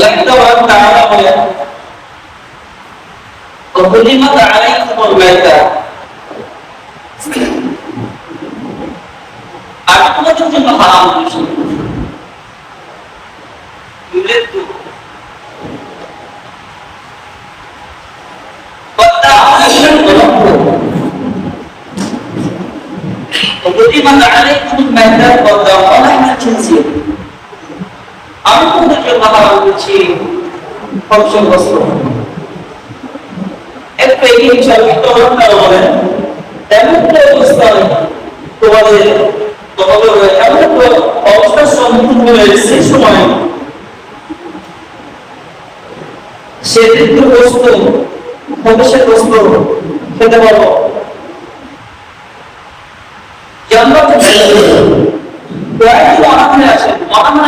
আল্লাহ তাআলা বলেন وحرمت عليكم الميتة আর তোমাদের জন্য হারাম করেছি মৃত্যু وحرمت عليكم الميتة والدم ولحم الخنزير আমি অবস্থায় তোমাদের এমন অবস্থার সম্মুখীন হয়েছে সময়। সে বস্তু ভবিষ্যৎ বস্তু খেতে পারব জান্নাত কয়েকদিন অনামনে আসেন অনামনে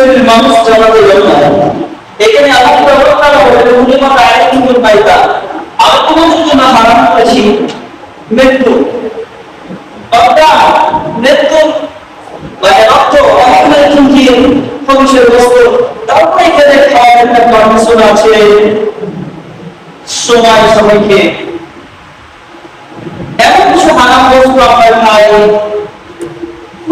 শ্রেণির মানুষ জান্নাতে যাবে না। এখানে আল্লাহ তাআলা বলেন উলিমা আলাইহিমুল বাইতা। আমি তোমাদের জন্য হারাম করেছি। মৃত্যু। অর্থাৎ মৃত্যু মানে কিন্তু পুরুষের বস্তু। তারপরে এখানে খাওয়ার একটা পারমিশন আছে। সময় সময়কে এমন কিছু হারাম বস্তু আমরা খাই খুব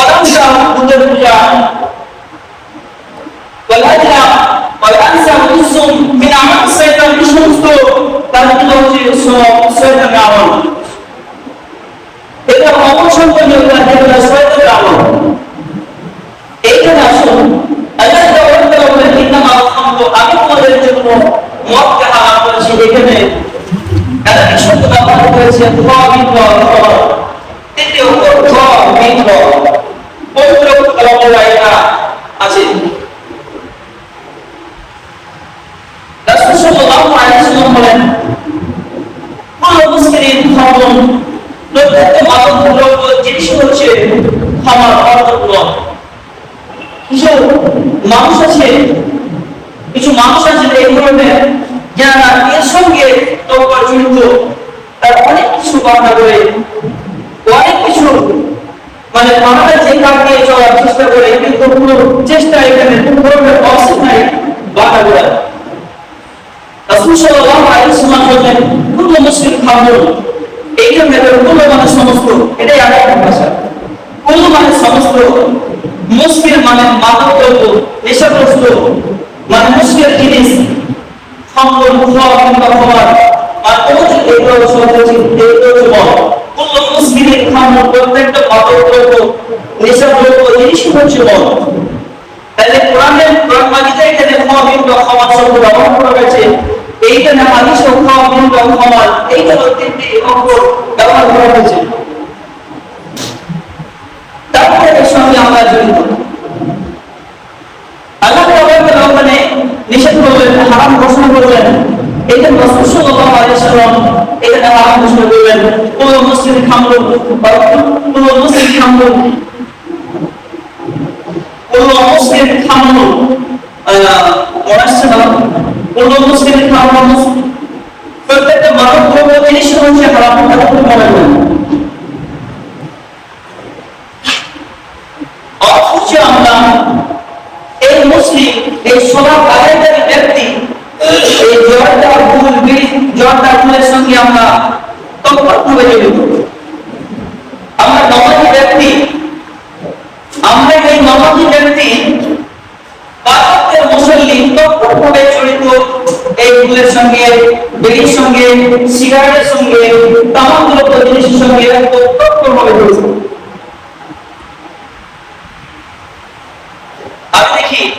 অলাংসা দুধের পূজা ওয়াল আজলাম ওয়াল আনসা উসুম মিন আমাল শয়তান এই সমস্ত তার কি হচ্ছে শয়তানের আমল এটা অবসম্পন্ন যেগুলো শয়তানের আমল এইখানে আসুন আল্লাহ তাআলা বলেন ইন্নামা খামরু আমি তোমাদের জন্য মদকে হারাম করেছি এখানে এটা কি শব্দ 어느 সমস্ত মুসলিম মানে মাদক দ্রব্য নেশাগ্রস্ত মানে মুসলিমের জিনিস হচ্ছে তাহলে ব্যবহার করা হয়েছে। এইখানে হাদিস ও খাওয়া কিংবা খাবার তিনটি অক্ষর ব্যবহার করা এর সঙ্গে আমরা জড়িত। আল্লাহ ওখানে নিষেধ করলেন, হারাম ঘোষণা করলেন। এখানে রাসূল সাল্লাল্লাহু আলাইহি ওয়াসাল্লাম এখানে হারাম ঘোষণা করলেন। কোন মুসলিম খামরু বা কোন মুসলিম খামরু কোন মুসলিম খামরু মরাচ্ছে না কোন মুসলিম খামরু প্রত্যেকটা মানব দ্রব্য জিনিস হচ্ছে হারাম কথা বলা যায় অথচ আমরা এই মুসলিম এই সভা কাজের ব্যক্তি এই জর্দা ফুল বিড়ি জর্দা ফুলের সঙ্গে আমরা তৎপরভাবে জড়িত আমরা নমাজি ব্যক্তি আমরা এই নমাজি ব্যক্তি বাদকের মুসল্লি তৎপরভাবে জড়িত টেবিলের সঙ্গে বেড়ির সঙ্গে সিগারেটের সঙ্গে তামাকগুলো জিনিসের সঙ্গে ভাবে জড়িত আমি দেখি,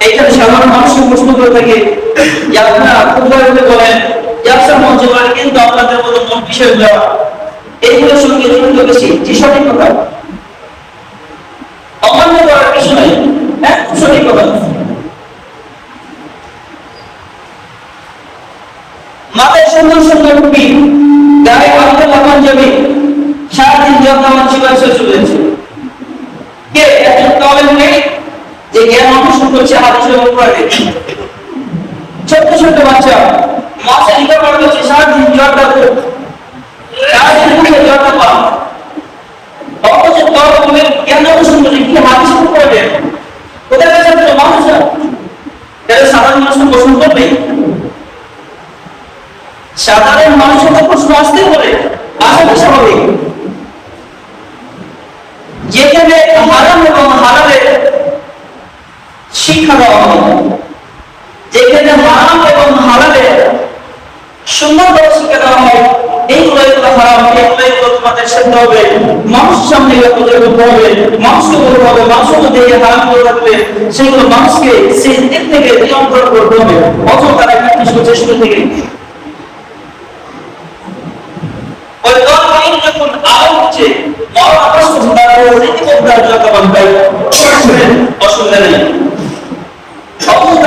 এইখানে সাধারণ মানুষ প্রশ্ন করে থাকে আপনারা মন নাই হ্যাঁ? মাথায় সুন্দর সুন্দর টুপি গায়ে আব্দুল রহমান জমি। সারাদিন যত্ন জীবন শেষ হয়েছে কে? একজন তলেন নেই যে জ্ঞান অন্বেষণ করছে এবং উপরে ছোট্ট ছোট্ট বাচ্চা। মাসে রিকভার করছে, সারাদিন জ্বরটা তো সারাদিন মুখে জ্বরটা পা অথচ তলেন জ্ঞান অন্বেষণ করছে কি হাদিস এবং কোরআনে কোথায় গেছে মানুষ তাহলে সাধারণ মানুষ পছন্দ করবে মানুষকে সেগুলো মানুষকে সেই দিক থেকে নিয়ন্ত্রণ করতে হবে। অথবা তারা একটা চেষ্টা থেকে ওই তারপরে রীতিমতো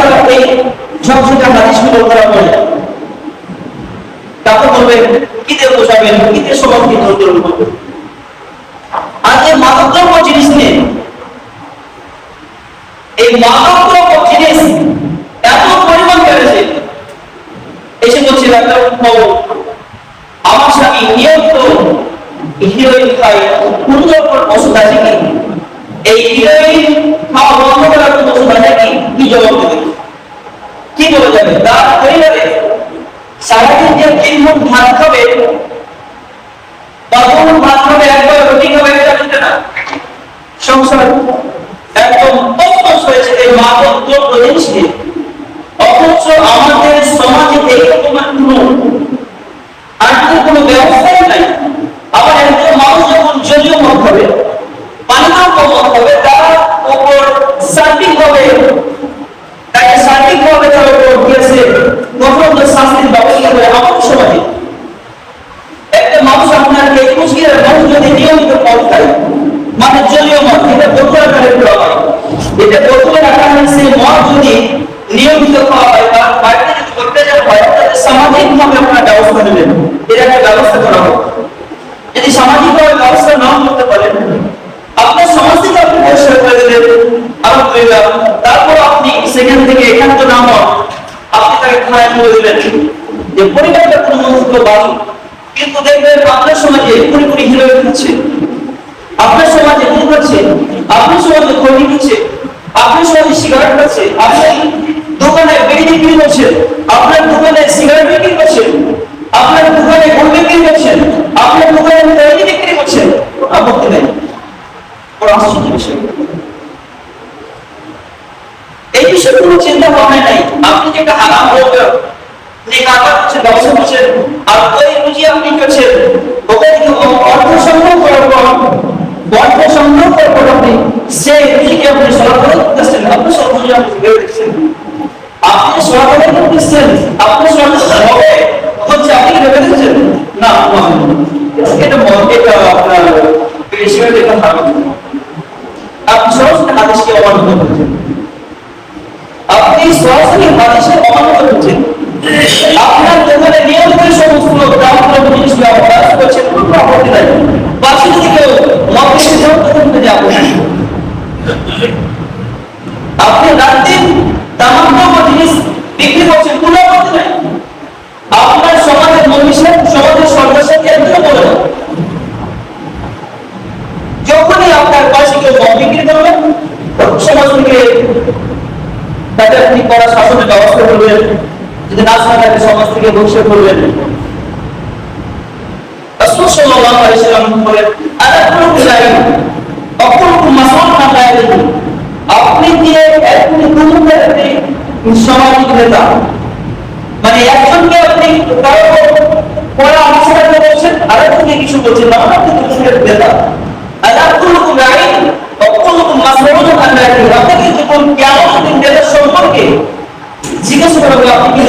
আর এই ঝকঝকা হাদিসগুলো করা বলে তারপর বলবেন কি বোঝাবেন কি দিয়ে সমাজকে নিয়ন্ত্রণ আর এই মাদকদ্রব্য জিনিস নিয়ে, এই মাদকদ্রব্য জিনিস এত পরিমাণ বেড়েছে। এসে বলছি, ডাক্তার আমার স্বামী নিয়মিত আমাদের সমাজে কোনো আর্থিক কোনো ব্যবস্থাই নাই আবার একজন মানুষ যখন জলীয় মত হবে পানিতেও মত হবে তার উপর সার্বিক ভাবে তাকে সার্বিক ভাবে তার উপর দিয়েছে কঠোর শাস্তির ব্যবস্থা সমাজে একটা মানুষ আপনাকে মানুষ যদি নিয়মিত খায় মানে জলীয় মদ এটা এটা মদ যদি নিয়মিত খাওয়া হয় বা বাড়িতে যদি অত্যাচার হয়, তাহলে সামাজিক ভাবে আপনার ব্যবস্থা নেবেন। একটা ব্যবস্থা করা যদি ব্যবস্থা না করতে পারেন, আপনার সমাজ থেকে আপনি পরিষ্কার করে দিলেন আলহামদুলিল্লাহ, তারপর আপনি সেখান থেকে এখান তো না হন আপনি তাকে করে দিলেন যে পরিবারটা কোনো কিন্তু দেখবেন আপনার সমাজে পুরোপুরি হিরোইন হচ্ছে। আপনার সমাজে ভুল হচ্ছে। আপনার সমাজে খড়ি হচ্ছে। আপনার সমাজে সিগারেট খাচ্ছে আপনার দোকানে বেড়ি বিক্রি করছেন। আপনার দোকানে সিগারেট বিক্রি করছেন। আপনার দোকানে গুড় বিক্রি করছেন। আপনার দোকানে তৈরি বিক্রি করছেন। আপত্তি নেই। আশ্চর্য বিষয়। এই বিষয়ে কোনো চিন্তা ভাবনা নাই। আপনি যেটা হারাম বলবে কারবার করছেন ব্যবসা করছেন রুজি আপনি করছেন ওখান থেকে অর্থ সংগ্রহ করার পর, অর্থ সংগ্রহ করার পর আপনি সেই আপনি সরবরাহ করতেছেন, আপনি রুজি আপনি দেখছেন। আপনি করতেছেন, আপনি হবে? হচ্ছে আপনি ভেবে না এটা এটা আপনার বেশি এটা আপনি সরাসরি হাদিসকে অমান্য করছেন। আপনি সরাসরি হাদিসের অমান্য করছেন। আপনার দোকানে নিয়মিত সমস্ত গ্রাহকরা জিনিস ব্যবহার করছেন কোনো আপত্তি নাই। পাশে যদি কেউ মদ খেতে যান তখন তো যাব আপনি রাত্রিন তামাম জিনিস বিক্রি করছেন, কোনো আপত্তি নাই। আপনার সমাজের মনীষা সমাজের সদস্য কেন্দ্র বলে যখনই আপনার পাশে কেউ মদ বিক্রি করবেন সমাজ থেকে তাকে আপনি করা শাসনের ব্যবস্থা করবেন। সমাজ থেকে বহিষ্কার করবেন সাল্লাল্লাহু আলাইহি সাল্লাম বলেন আলাকুল জাহিল অকুল মাসাল না গায়ে আপনি নেতা? মানে একজনকে আপনি কারও পড়া কিছু বলছেন না, আপনি দুজনের বেদা আল্লাহ কুল্লুকুম রাইন ওয়া কুল্লুকুম মাসউলুন আন রাইহি দিন বেদা সম্পর্কে জিজ্ঞাসা করা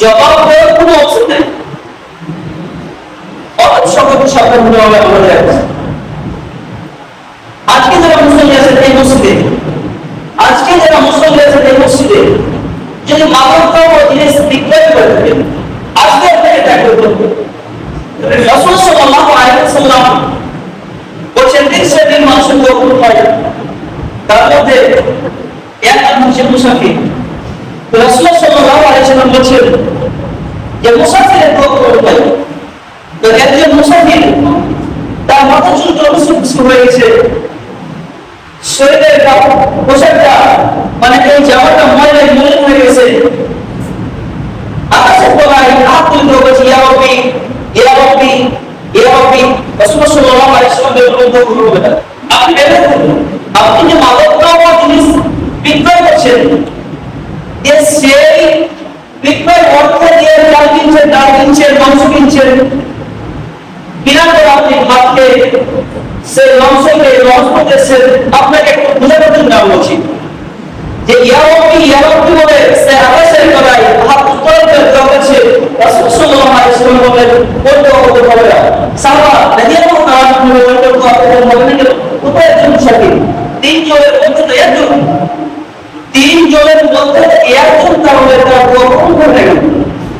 জবাব দেওয়ার কোনো অপশন নেই। অনেক সকল সাবধান হতে হবে আমাদের আজকে যারা মুসলিম আছেন এই মসজিদে, আজকে যারা মুসলিম আছেন এই মসজিদে, যদি মাদক জিনিস বিক্রয় করে থাকেন আজকে আপনাকে করতে হবে। রাসূল সাল্লাল্লাহু আলাইহি ওয়াসাল্লাম বলছেন তিন শ্রেণির মানুষের গ্রহণ হয় তার মধ্যে এক হচ্ছে মুসাফির রাসূল সাল্লাল্লাহু আলাইহি ওয়াসাল্লাম বলছেন যে মুসাফিরের গ্রহণ হয় তো একজন মুসাফির তার মাথা চুল জলসুস্থ হয়ে গেছে শরীরের পোশাকটা মানে এই জামাটা ময়লায় মলিন হয়ে গেছে আকাশের তলায় হাত তুলতে বলছে ইয়া রব্বি আপনি দ্রব্য জিনিস বিক্রয় করছেন যে সেই বিক্রয় অর্থ দিয়ে চাল কিনছেন ডাল সে লঞ্চ করতেছেন আপনাকে একটু যে সে তলায় হাত বলেন তিন জনের মধ্যে একজন। তিন জনের মধ্যে একজন তাহলে তার কখন করে গেল?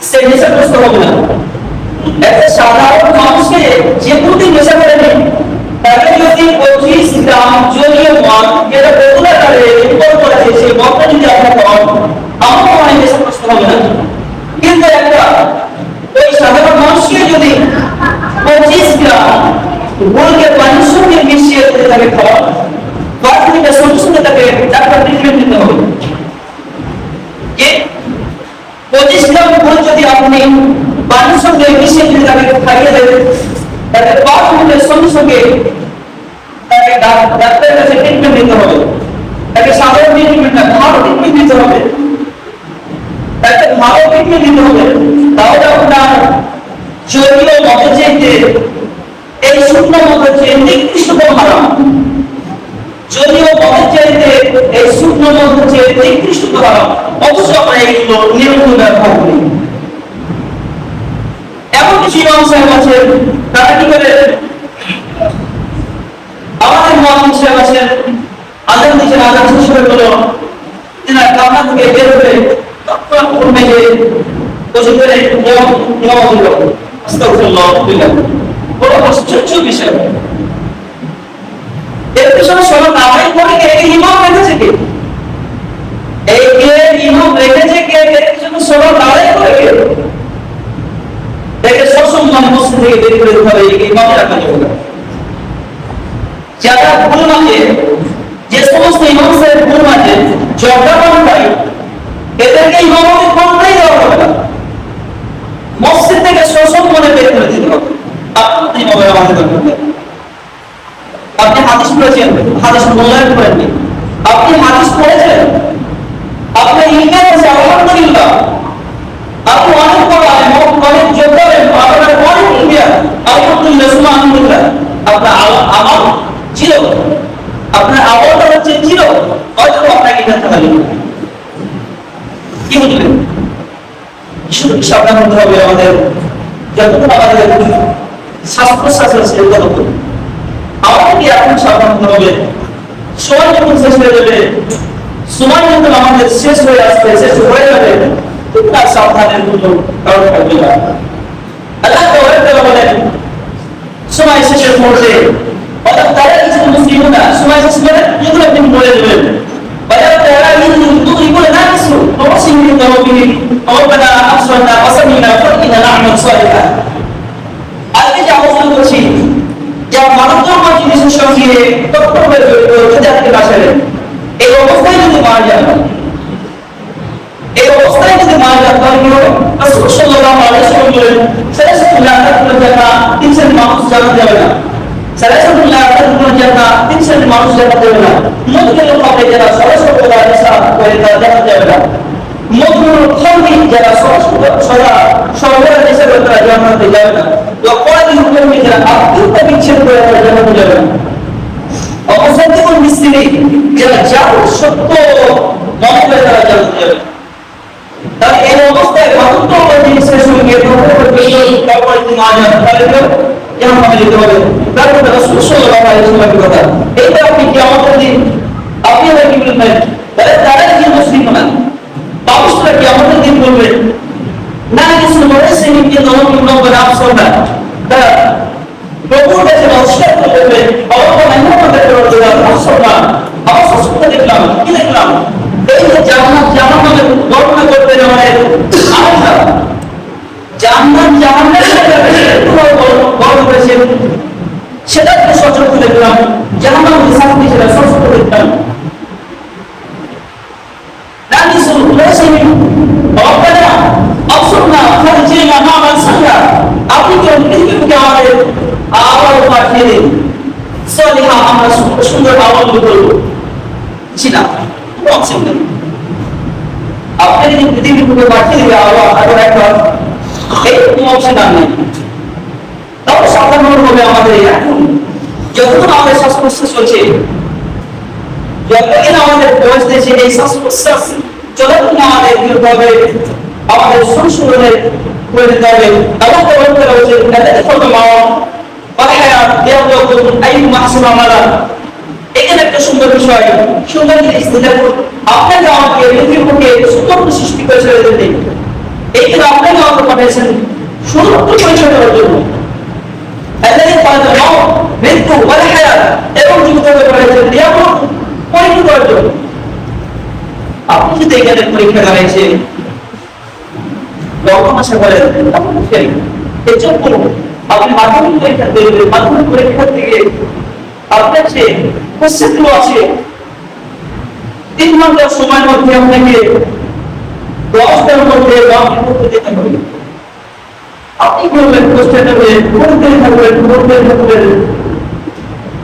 তার সে নেশাগ্রস্ত হবে না একটা সাধারণ মানুষকে যে কোনদিন নেশা করে নেই তাকে যদি পঁচিশ গ্রাম জলীয় মদ যেটা বোতলে তাদের ইম্পোর্ট করেছে সেই মদটা যদি আপনি খান আমার মনে হয় নেশাগ্রস্ত হবে না কিন্তু একটা ওই সাধারণ মানুষকে যদি পঁচিশ গ্রাম গুড়কে পানির সঙ্গে মিশিয়ে যদি তাকে খাওয়ান পাঁচ মিনিটের সঙ্গে সঙ্গে তাকে ডাক্তার ট্রিটমেন্ট দিতে হবে যে পঁচিশ গ্রাম গুড় যদি আপনি পানির সঙ্গে মিশিয়ে যদি তাকে খাইয়ে দেবেন তাকে পাঁচ মিনিটের সঙ্গে সঙ্গে তাকে ডাক- ডাক্তারের কাছে ট্রিটমেন্ট দিতে হবে তাকে সাধারণ ট্রিটমেন্ট না ভালো ট্রিটমেন্ট দিতে হবে তাকে ভালো ট্রিটমেন্ট দিতে হবে তাহলে আপনার জলীয় মতের চাইতে এই শুকনো মতের চেয়ে নিকৃষ্টতম হারাম যদিও মতের চাইতে এই মতের চেয়ে নিকৃষ্টতম হারাম অবশ্য আমরা এইগুলো নিয়মিত ব্যবহার করি এমন কিছু ইমাম সাহেব আছেন, তারা কি করে? আমাদের মহাজন সাহেব আছেন, আজান দিচ্ছেন, আজান শেষ হয়ে গেল তিনার কামনা থেকে বের হয়ে তৎক্ষণাৎ করবে যে, বসে করে নিয়ম নিয়ম আস্তাগফিরুল্লাহ বড় আশ্চর্য বিষয়। এর পিছনে সবাই নামাই পড়ে কে ইমাম রেখেছে কে এই কে, ইমাম রেখেছে কে এর পিছনে সবাই নামাই পড়ে কে দেখে সসম্মান মসজিদ থেকে বের করে দিতে হবে ইমাম রাখা যাবে। যারা ভুল মাঝে যে সমস্ত ইমাম সাহেব ভুল মাঝে ঝগড়া করেন ভাই এদেরকে ইমামতি কোনটাই দেওয়া হবে না মসজিদ থেকে শোষণ করে বের করে দিতে হবে আপনি ইমামে আমাদের। আপনি হাদিস পড়েছেন? হাদিস মূল্যায়ন করেননি। আপনি হাদিস পড়েছেন? আপনি ইলমে আছে, আলহামদুলিল্লাহ। আপনি অনেক বড় আলেম, অনেক আলেম, আপনার অনেক ইন্ডিয়া আলহামদুলিল্লাহ সুমা আলহামদুলিল্লাহ আপনার আমল ছিল। আপনার আমলটা হচ্ছে ছিল। হয়তো আপনাকে থাকা যাবে কি বুঝলেন সাবধান হতে হবে আমাদের? যতক্ষণ আমাদের শ্বাস প্রশ্বাস আছে, ততক্ষণ। আমাদেরকে এখন সাবধান হতে হবে সময় যখন শেষ হয়ে যাবে সময় যখন আমাদের শেষ হয়ে আসবে শেষ হয়ে যাবে তখন আর সাবধানের কোনো কারণ থাকবে না আল্লাহ তাআলা বলেন সময় শেষের মুহূর্তে অর্থাৎ তারা কিছু মুসলিম না সময় শেষ করে যেগুলো আপনি বলে দেবেন বাজার তারা কিন্তু দুই বলে না কিছু অবশ্যই কিন্তু হবে ربنا أبصرنا وسمعنا فإنا نعمل صالحا আজকে যে আলোচনা করছি যা এই অবস্থায় যদি অবস্থায় যদি মারা যান, তাহলে হবে রাসূল সাল্লাল্লাহু সালাসাতুল্লাহ মানুষ জান্নাত যাবে না। সালাসাতুল্লাহ তাদখুলুল জান্নাহ, তিন মানুষ জান্নাত যাবে না। মুদখিলুল কবরে যারা সরাসরি হিসাব করে তারা জান্নাত যাবে না। মধুর খন্ডি যারা সদা সরবরাহ হিসেবে তারা জান্নাতে যাবে না। অপরাধী হুকুমে যারা আত্মহত্যা বিচ্ছেদ করে তারা জান্নাতে যাবে মনে আপনি আমাদের দিন? মুসলিম না? মানুষরা কি আমাদের দিন বলবে না কিছু মনে সেদিন কি দলন নম্বর আফসর না তারা প্রভুর কাছে নমস্কার করে বলবে অবশ্য মেহমানদের করে আফসর না আমার সস্তা দেখলাম কি দেখলাম এই যে জান্নাত জাহান্নামের বর্ণনা করবেন আমাদের আয়েশা জান্নাত জাহান্নামের বর্ণনা করেছেন সেটা সচক্ষ দেখলাম জাহান্নামের শাস্তি সেটা সচক্ষ দেখলাম আমরা সুন্দর সুন্দর আমল করব জি না কোনো অপশন নেই আপনি যদি পৃথিবীকে পাঠিয়ে দিবে আবার আবার একবার এই কোনো অপশন আর নেই তাও সাবধান হবে আমাদের এখন যতক্ষণ আমাদের শ্বাস প্রশ্বাস চলছে যতদিন আমাদের বয়স দিয়েছে এই শ্বাস প্রশ্বাস চলেন না আমাদের নির্ভবে আমাদের সংশোধনের প্রয়োজন হবে। একটা সুন্দর সৃষ্টি করেছে ছেড়ে দিতে এইখানে আপনাকে আমাকে পাঠিয়েছেন পরিচয় করার জন্য? আল্লাহ তাআলা মাও মৃত্যু ওয়াল এবং জীবিত করে পাঠিয়েছেন ইয়াকুম পরিচয় করার জন্য। আপনি যদি এখানে পরীক্ষা করাইছে করেন তাহলে ফেল এর জন্য আপনি মাধ্যমিক পরীক্ষা দেবেন মাধ্যমিক পরীক্ষা থেকে আপনার যে কোশ্চেনগুলো আছে তিন ঘণ্টার সময়ের মধ্যে আপনাকে দশটার মধ্যে যেতে হবে। আপনি করবেন কোশ্চেনটা করতে থাকবেন করতে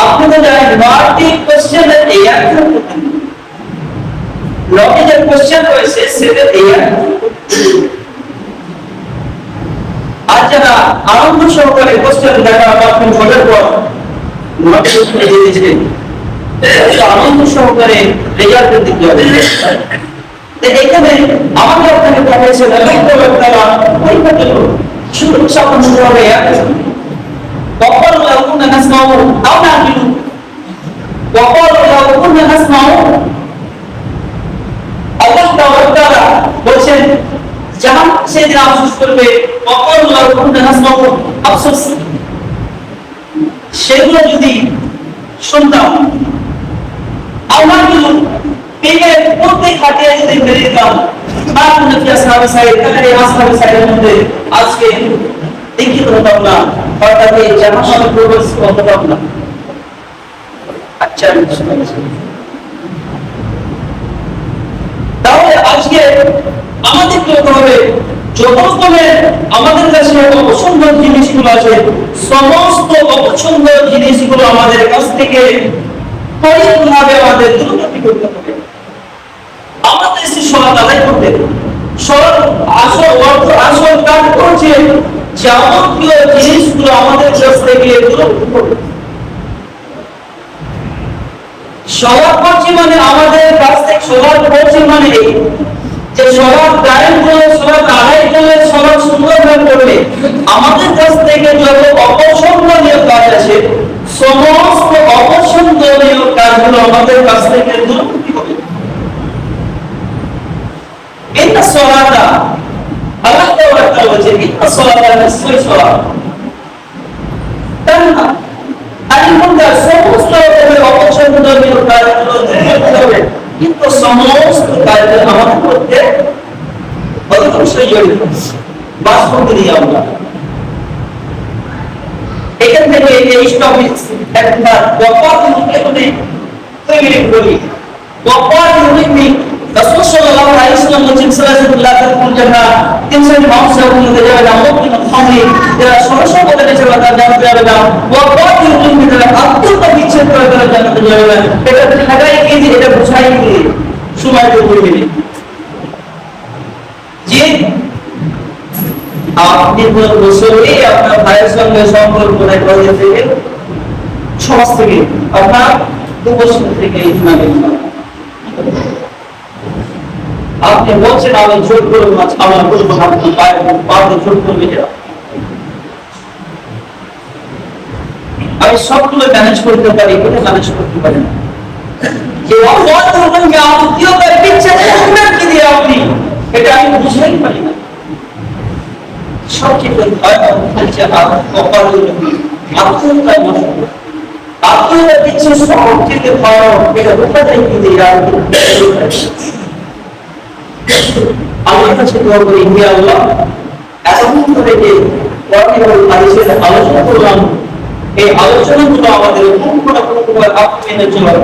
আপনি তো জানেন, নয়টি কোশ্চেনের এই অ্যান্সার নয়টি যে কোশ্চেন রয়েছে সেটার এই আর যারা আনন্দ সহকারে কোশ্চেন দেখা বা বোঝার পর নোটিফিকেশন দিয়েছে এত আনন্দ সহকারে রেজাল্ট দিতে এখানে আমাকে আপনাকে وقالوا لو كنا نسمع أو نعقل وقالوا لو كنا نسمع আল্লাহ তাআলা বলছেন জাহান সেদিন আফসোস করবে وقالوا لو كنا نسمع আফসোস সেগুলো যদি শুনতাম আমার কিন্তু পেয়ে প্রত্যেক হাটিয়ে যদি ফেলে দিতাম আর কোনো কি আসহাবে সাইড তাহলে এই আসহাবে সাইডের মধ্যে আজকে লিখিত হতাম না অর্থাৎ এই জাহান্নামে প্রবেশ হতাম না। আচ্ছা তাহলে আজকে আমাদের কি হবে? আমাদের কাছে জিনিসগুলো আছে। সমস্ত অপছন্দের জিনিসগুলো আমাদের কাছ থেকে পরিপূর্ণভাবে আমাদের করতে হবে। আমাদের সে সলাৎ আদায় করতে আসল অর্থ আসল কাজ করছে। যাবতীয় জিনিসগুলো আমাদের কাছ থেকে করবে করছি মানে আমাদের কাছ থেকে সলাৎ করছি মানে যে সলাৎ কায়েম করে সলাৎ আদায় করে সলাৎ সুন্দরভাবে করবে আমাদের কাছ থেকে যত অপছন্দনীয় কাজ আছে সমস্ত অপছন্দনীয় কাজগুলো আমাদের কাছ থেকে দূর হবে। ইন্না সলাতা আল্লাহ তাআলা বলেছেন ইন্না সলাতা নিশ্চয় সলাত তান্না আলিমুল্লাহ সমস্ত রকমের অপছন্দনীয় কাজগুলো করতে হবে কিন্তু সমস্ত কাজ আমাদের মধ্যে অধিকাংশই জড়িত বাস্তবকে নিয়ে আমরা এখান থেকে এই টপিক একটা গপার মুখে তৈরি করি গপার মুখে রাসূল সাল্লাল্লাহু আলাইহি ওয়াসাল্লাম বলেছেন সালাতুল্লাহ তাকুল জান্নাহ তিন শ্রেণির মানুষের মধ্যে যাবে না মুমিন খামরি যারা সরসর বলে গেছে বা তার জান্নাতে যাবে না। গপার মুখে যারা আত্মতা বিচ্ছেদ করে তারা যাবে না। এটা ঢাকায় গিয়ে যে এটা বুঝাই দিয়ে সময় তো করবে যে আপনি বছরে আপনার ভাইয়ের সঙ্গে সম্পর্ক রেখে থেকে? সমাজ থেকে? আপনার দু বছর থেকে ইসলামে আপনি বলছেন আমি জোর করে মাছ আমার করব আপনি পায়ে জোর করবে আমি সবগুলো ম্যানেজ করতে পারি কিন্তু ম্যানেজ করতে পারি না। দিয়ে আপনি, এটা আমি বুঝতেই পারি না। সবচেয়ে ভয়াবহ হচ্ছে কপালের আত্মীয়তা নষ্ট আত্মীয়তা পিচ্ছে সবচেয়ে ভয়াবহ এটা বোঝা যায় কি আমার কাছে দোয়া করি, হে আল্লাহ এতক্ষণ ধরে যে হাদিসের আলোচনা করলাম, এই আলোচনাগুলো আমাদের কোন কোন কোন আপনি চলার